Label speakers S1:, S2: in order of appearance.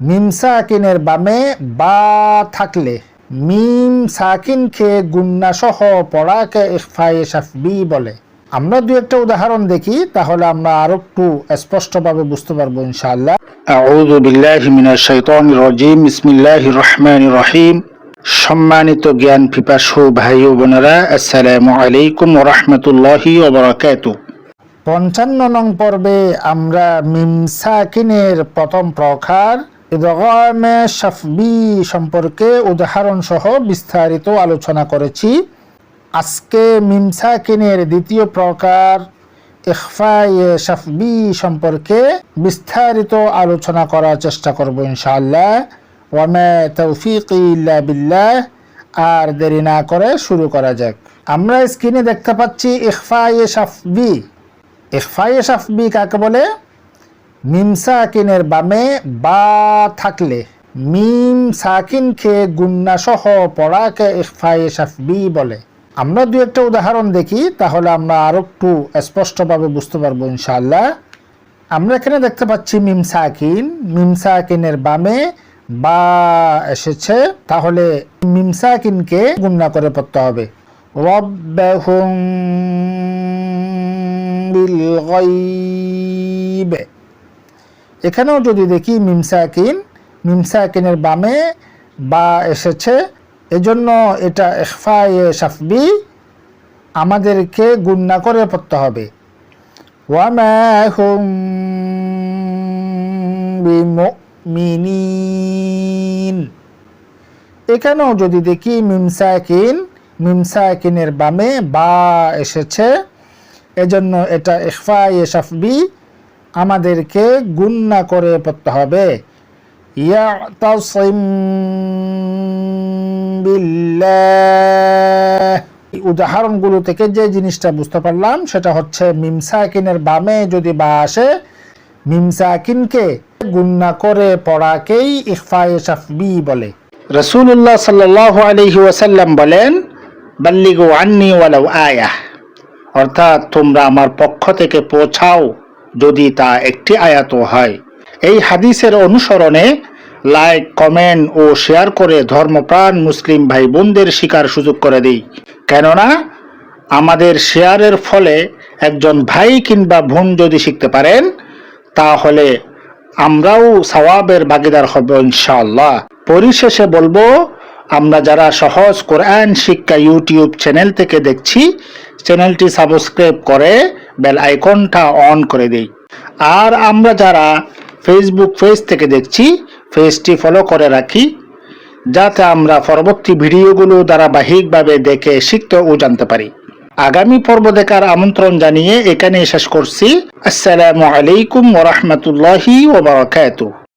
S1: মিম সাকিনের বামে বা থাকলে। মিম সাকিনকে গুন্না সহ পড়াকে ইফায়ে শাফবি বলে। আমরা দু একটা উদাহরণ দেখি তাহলে আমরা আরও একটু স্পষ্টভাবে বুঝতে পারব ইনশাআল্লাহ।
S2: আউযু বিল্লাহি মিনাশ শাইতানির রাজিম বিসমিল্লাহির রহমানির রহিম। সম্মানিত জ্ঞান পিপাসু ভাই ও বোনেরা আসসালামু আলাইকুম ওয়া রাহমাতুল্লাহি ওয়া বারাকাতুহু।
S1: পঞ্চান্ন নং পর্বে আমরা মিম সাকিনের প্রথম প্রকার ইদগামে শাফবি সম্পর্কে উদাহরণ সহ বিস্তারিত আলোচনা করেছি। আজকে মিম সাকিনের দ্বিতীয় প্রকার ইখফায়ে শাফবি সম্পর্কে বিস্তারিত আলোচনা করার চেষ্টা করব ইনশাআল্লাহ। ওয়ামে তৌফিক ইল্লা বিল্লাহ। আর দেরি না করে শুরু করা যাক। আমরা স্ক্রিনে দেখতে পাচ্ছি ইখফায়ে শাফবি। ইখফায়ে শাফবি কাকে বলে? মিম সাকিনের বামে বা থাকলে। মিম গুন্না সহ পড়াকে ইখফায়ে শাফবি বলে। আমরা দু একটা উদাহরণ দেখি, তাহলে আমরা আরও একটু স্পষ্টভাবে বুঝতে পারব ইনশাআল্লাহ। আমরা এখানে দেখতে পাচ্ছি মিম সাকিন মিম সাকিনের বামে বা এসেছে, তাহলে মিম সাকিনকে গুন্না করে পড়তে হবে। রব্বাহুম বিল গাইব এখানেও যদি দেখি মিম সাকিন মিম সাকিনের বামে বা এসেছে, এজন্য এটা ইখফায়ে শাফবি আমাদেরকে গুন্না করে পড়তে হবে। এখানেও যদি দেখি মিম সাকিন মিম সাকিনের বামে বা এসেছে, এজন্য এটা ইখফায়ে শাফবি আমাদেরকে গুন্না করে পড়তে হবে। উদাহরণগুলো থেকে যে জিনিসটা বুঝতে পারলাম, সেটা হচ্ছে মিম সাকিনের বামে যদি বা আসে মিম সাকিনকে গুন্না করে পড়াকেই ইখফায়ে শাফবি বলে।
S2: রাসূলুল্লাহ সাল্লাল্লাহু আলাইহি ওয়াসাল্লাম বলেন, বাল্লিগু আন্নি ওয়ালাউ আয়াহ। অর্থাৎ তোমরা আমার পক্ষ থেকে পৌঁছাও। যদি তা একটি আয়াত হয়। এই হাদিসের অনুসরণে লাইক, কমেন্ট ও শেয়ার করে ধর্মপ্রাণ মুসলিম ভাই বোনদের শিকার সুযোগ করে দিই। কেননা, আমাদের শেয়ারের ফলে একজন ভাই কিংবা বোন যদি শিখতে পারেন, তাহলে আমরাও সওয়াবের ভাগিদার হব ইনশাআল্লাহ। পরিশেষে বলব, আমরা যারা সহজ কোরআন শিক্ষা ইউটিউব চ্যানেল থেকে দেখছি, চ্যানেলটি সাবস্ক্রাইব করে বেল আইকনটা অন করে দেই। আর আমরা যারা ফেসবুক পেজ থেকে দেখছি পেজটি ফলো করে রাখি, যাতে আমরা পরবর্তী ভিডিওগুলো ধারাবাহিকভাবে দেখে শিখতে ও জানতে পারি। আগামী পর্ব দেখার আমন্ত্রণ জানিয়ে এখানে শেষ করছি। আসসালামু আলাইকুম ওরহমতুল্লাহি ওবরাকাতুহ